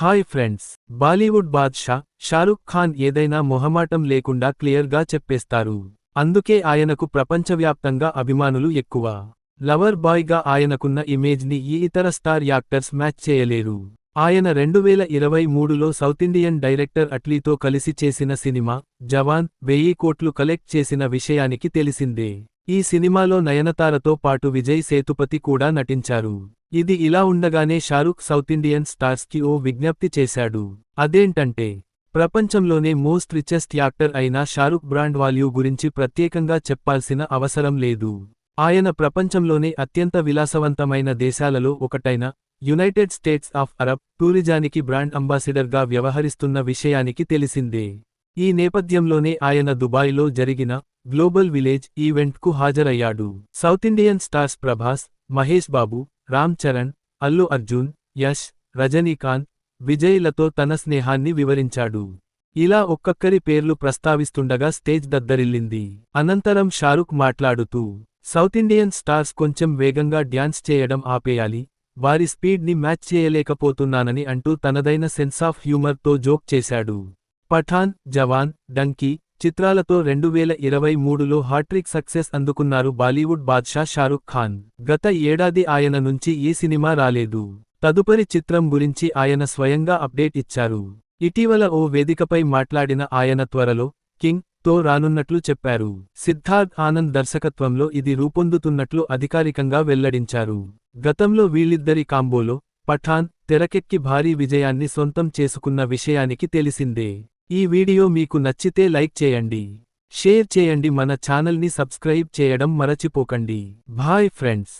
Hi friends Bollywood Badshah Shahrukh Khan ఏదైనా మొహమాటం లేకుండా క్లియర్గా చెప్పేస్తారు. అందుకే ఆయనకు ప్రపంచవ్యాప్తంగా అభిమానులు ఎక్కువ. లవర్ బాయ్గా ఆయనకున్న ఇమేజ్ని ఈ ఇతర స్టార్ యాక్టర్స్ మ్యాచ్ చేయలేరు. ఆయన రెండువేల ఇరవై మూడులో సౌతిండియన్ డైరెక్టర్ అట్లీతో కలిసి చేసిన సినిమా జవాన్ వెయ్యి కోట్లు కలెక్ట్ చేసిన విషయానికి తెలిసిందే. ఈ సినిమాలో నయనతారతో పాటు విజయ్ సేతుపతి కూడా నటించారు. ఇది ఇలా ఉండగానే షారుఖ్ స్టార్స్ స్టార్స్కి ఓ విజ్ఞప్తి చేశాడు. అదేంటంటే ప్రపంచంలోనే మోస్ట్ రిచెస్ట్ యాక్టర్ అయిన షారుఖ్ బ్రాండ్ వాల్యూ గురించి ప్రత్యేకంగా చెప్పాల్సిన అవసరం లేదు. ఆయన ప్రపంచంలోనే అత్యంత విలాసవంతమైన దేశాలలో ఒకటైన యునైటెడ్ స్టేట్స్ ఆఫ్ అరబ్ టూరిజానికి బ్రాండ్ అంబాసిడర్గా వ్యవహరిస్తున్న విషయానికి తెలిసిందే. ఈ నేపథ్యంలోనే ఆయన దుబాయ్లో జరిగిన గ్లోబల్ విలేజ్ ఈవెంట్కు హాజరయ్యాడు. South Indian stars Prabhas Mahesh Babu Ram Charan Allu Arjun Yash Rajinikanth విజయ్లతో తన స్నేహాన్ని వివరించాడు. ఇలా ఒక్కొక్కరి పేర్లు ప్రస్తావిస్తుండగా స్టేజ్ దద్దరిల్లింది. అనంతరం షారుఖ్ మాట్లాడుతూ సౌత్ ఇండియన్ స్టార్స్ కొంచెం వేగంగా డ్యాన్స్ చేయడం ఆపేయాలి. వారి స్పీడ్ని మ్యాచ్ చేయలేకపోతున్నానని అంటూ తనదైన సెన్స్ ఆఫ్ హ్యూమర్తో జోక్ చేశాడు. పఠాన్ జవాన్ డంకీ చిత్రాలతో రెండువేల ఇరవై మూడులో హాట్రిక్ సక్సెస్ అందుకున్నారు బాలీవుడ్ బాద్షా షారుఖ్ ఖాన్. గత ఏడాది ఆయన నుంచి ఏ సినిమా రాలేదు. తదుపరి చిత్రం గురించి ఆయన స్వయంగా అప్డేట్ ఇచ్చారు. ఇటీవల ఓ వేదికపై మాట్లాడిన ఆయన త్వరలో కింగ్తో రానున్నట్లు చెప్పారు. సిద్ధార్థ్ ఆనంద్ దర్శకత్వంలో ఇది రూపొందుతున్నట్లు అధికారికంగా వెల్లడించారు. గతంలో వీళ్ళిద్దరి కాంబోలో పఠాన్ తెరకెక్కి భారీ విజయాన్ని సొంతం చేసుకున్న విషయానికి తెలిసిందే. ఈ వీడియో మీకు నచ్చితే లైక్ చేయండి షేర్ చేయండి మన ఛానల్ని సబ్స్క్రైబ్ చేయడం మరచిపోకండి. Bye friends.